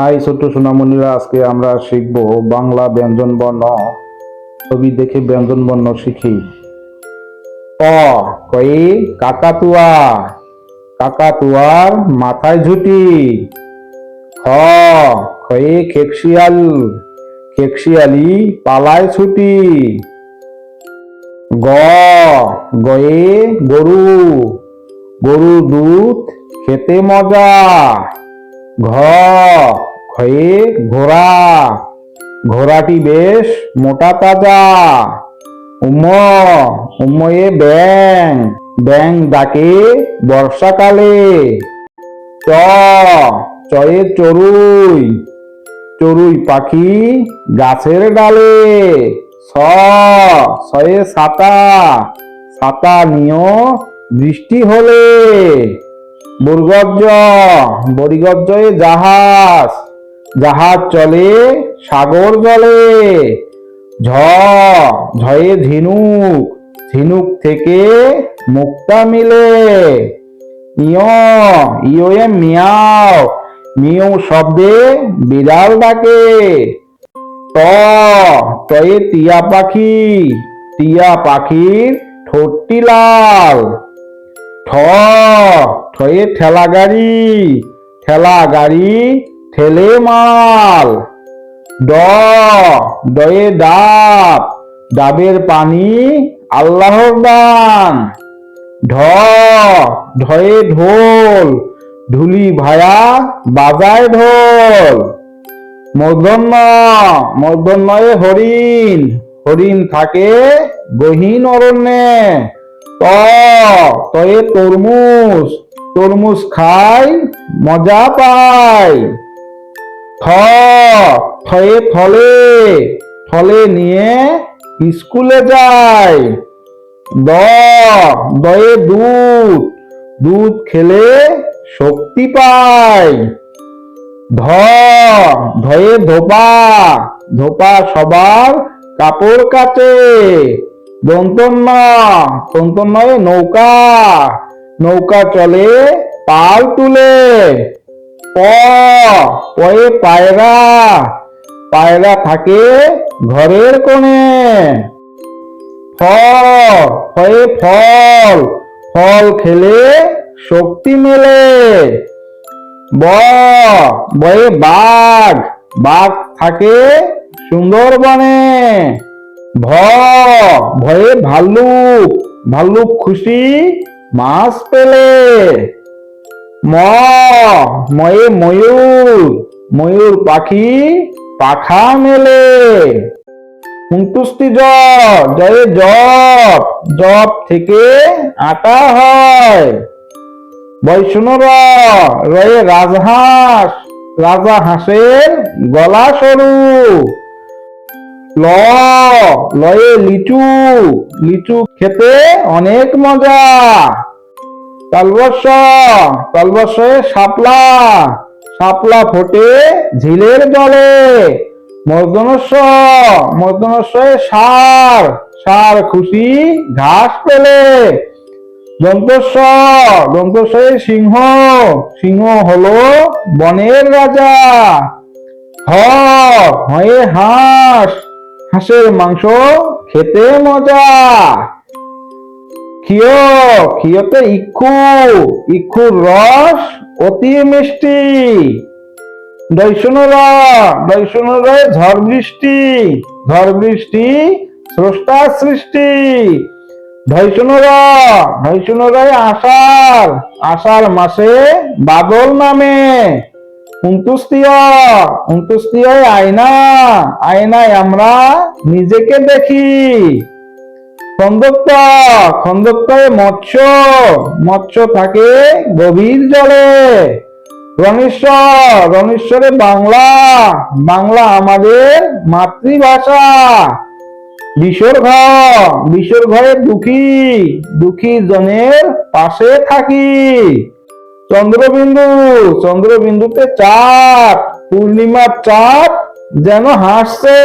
High ছোট্ট সোনামণিরা, আজকে আমরা শিখব বাংলা ব্যঞ্জন বর্ণ। ছবি দেখে ব্যঞ্জন বর্ণ শিখি। ক কয়ে কাকাতুয়া। কাকাতুয়ার মাথায় ঝুটি। খ খয়ে খেকশিয়াল। খেকশিয়ালি পালায় ছুটি। গ, গয়ে গরু। গরুর দুধ খেতে মজা। ঘ, খয়ে ঘোড়া। ঘোড়াটি বেশ মোটা তাজা। উম, উময়ে ব্যাং ব্যাং ডাকে বর্ষাকালে। চ, চয়ে চড়ুই। চড়ুই পাখি গাছের ডালে। ছ ছয়ে ছাতা ছাতা নিয় বৃষ্টি হলে। বুর্গজ্জ বরিগজ্জয়ে জাহাজ। জাহাজ চলে সাগর জলে। ঝ ঝয়ে ঝিনুক ঝিনুক থেকে মুক্তা মিলে। ইয় ইয়ে মিয়াও মিউ শব্দে বিড়াল ডাকে। ট তয়ে টিয়া পাখি, টিয়া পাখির ঠোঁটটি লাল। ঠ ঠয়ে ঠেলা গাড়ি ঠেলা গাড়ি, ঠেলে মাল। ড ডয়ে ডাব, ডাবের পানি আল্লাহর দান। ঢ, ঢয়ে ঢোল, ঢুলি ভায়া বাজায় ঢোল। মূর্ধন্য মূর্ধন্যয়ে হরিণ হরিণ থাকে গহীন অরণ্যে। তয়ে তরমুজ তরমুজ খাই, মজা থ, থয়ে ফলে থলে নিয়ে স্কুলে যায় দ, দয়ে দুধ দুধ খেলে শক্তি পায় ধ, ধয়ে ধোপা ধোপা সবার কাপড় কাচে। দন্তন্য দন্তন্যয়ে নৌকা নৌকা চলে, পাল তুলে। পয়ে পায়রা। পায়রা থাকে ঘরের কোণে। ফয়ে ফল। ফল খেলে শক্তি মেলে। ব, বয়ে বাঘ। বাঘ থাকে সুন্দরবনে। ভ, ভয়ে ভাল্লুক। ভাল্লুক খুশি মাছ পেলে ম, ময়ে ময়ূর ময়ূর পাখি পাখা মেলে। সন্তুষ্টি জপ, জয়ে জপ জপ থেকে আটা হয়। বৈষ্ণব রয়ে রাজহাঁস, রাজা হাঁসের গলা সরু। ল, লয়ে লিচু লিচু খেতে অনেক মজা। তালবর্ষ তালবর্ষে শাপলা শাপলা ফোটে ঝিলের জলে। মর্দনস্ব মর্দনস্বয়ে সার সার খুশি ঘাস পেলে দন্তস্ব দন্তস্বয়ে সিংহ সিংহ হলো বনের রাজা। হয়ে হাঁস, হাঁসের মাংস খেতে মজা। ক্ষিয় ক্ষিয়তে ইক্ষু ইক্ষুর রস অতি মিষ্টি। ঝড় বৃষ্টি ঝড় বৃষ্টি স্রষ্টা সৃষ্টি। ধৈষণর ধৈষণরে আষাঢ় আষাঢ় মাসে বাদল নামে। আয়না, আয়নায় আমরা নিজেকে দেখি। খন্দক্ত, খন্দক্তয়ে মৎস্য মৎস্য থাকে গভীর জলে। রমেশ্বর, রমেশ্বরে বাংলা বাংলা আমাদের মাতৃভাষা। বিশ্বর ঘরে দুঃখী দুঃখী জনের পাশে থাকি। চন্দ্রবিন্দু, চন্দ্রবিন্দুতে চাঁদ, পূর্ণিমার চাঁদ যেন হাসছে।